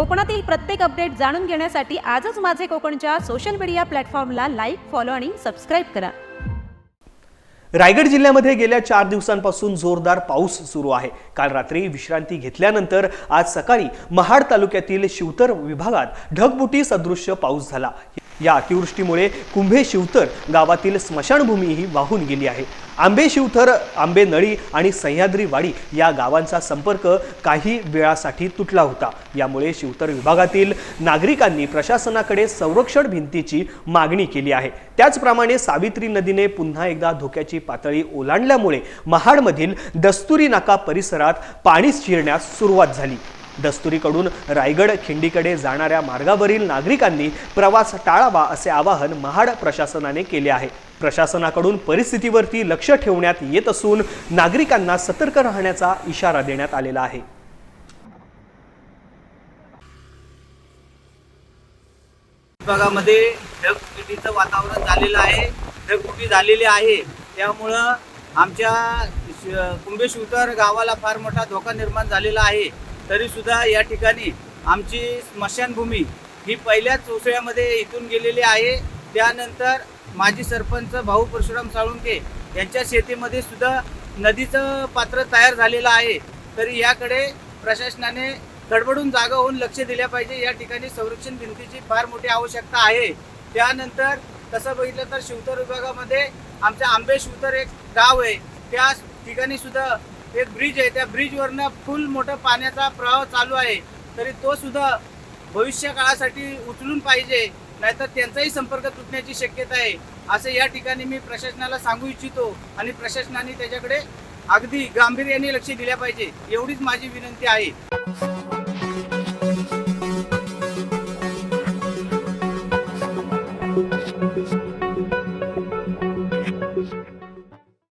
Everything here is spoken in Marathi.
कोकणातील प्रत्येक अपडेट जाणून घेण्यासाठी आजच माझे कोकणच्या सोशल मीडिया प्लॅटफॉर्मला लाईक फॉलो आणि सबस्क्राईब करा. रायगड जिल्ह्यामध्ये गेल्या चार दिवसांपासून जोरदार पाऊस सुरू आहे. काल रात्री विश्रांती घेतल्यानंतर आज सकाळी महाड तालुक्यातील शिवतर विभागात ढगबुटी सदृश्य पाऊस झाला. या अतिवृष्टीमुळे कुंभे शिवतर गावातील स्मशानभूमीही वाहून गेली आहे. आंबे शिवथर आंबे नळी आणि सह्याद्रीवाडी या गावांचा संपर्क काही वेळासाठी तुटला होता. यामुळे शिवतर विभागातील नागरिकांनी प्रशासनाकडे संरक्षण भिंतीची मागणी केली आहे. त्याचप्रमाणे सावित्री नदीने पुन्हा एकदा धोक्याची पातळी ओलांडल्यामुळे महाडमधील दस्तुरी नाका परिसरात पाणी शिरण्यास सुरुवात झाली. दस्तुरीकडून रायगड खिंडीकडे जाणाऱ्या मार्गावरील नागरिकांनी प्रवास टाळावा असे आवाहन महाड प्रशासनाने केले आहे. प्रशासनाकडून परिस्थितीवरती लक्ष ठेवण्यात येत असून नागरिकांना सतर्क राहण्याचा इशारा देण्यात आलेला आहे. विभागामध्ये ढगफुटीचं वातावरण झालेलं आहे. ढगफुटी झालेली आहे. त्यामुळं आमच्या कुंभेश्वर गावाला फार मोठा धोका निर्माण झालेला आहे. तरीसुद्धा या ठिकाणी आमची स्मशानभूमी ही पहिल्याच चोसळ्यामध्ये इथून गेलेली आहे. त्यानंतर माजी सरपंच भाऊ परशुराम साळुंके यांच्या शेतीमध्ये सुद्धा नदीचं पात्र तयार झालेलं आहे. तरी याकडे प्रशासनाने गडबडून जागा होऊन लक्ष दिल्या पाहिजे. या ठिकाणी संरक्षण भिंतीची फार मोठी आवश्यकता आहे. त्यानंतर तसं बघितलं तर शिवतर विभागामध्ये आमच्या आंबे शिवतर एक गाव आहे. त्या ठिकाणी सुद्धा एक ब्रिज आहे. त्या ब्रिजवरनं फुल मोठं पाण्याचा प्रवाह चालू आहे. तरी तो सुद्धा भविष्य काळासाठी उचलून पाहिजे. नाहीतर त्यांचाही संपर्क तुटण्याची शक्यता आहे. असं या ठिकाणी मी प्रशासनाला सांगू इच्छितो आणि प्रशासनाने त्याच्याकडे अगदी गांभीर्याने लक्ष दिल्या पाहिजे. एवढीच माझी विनंती आहे.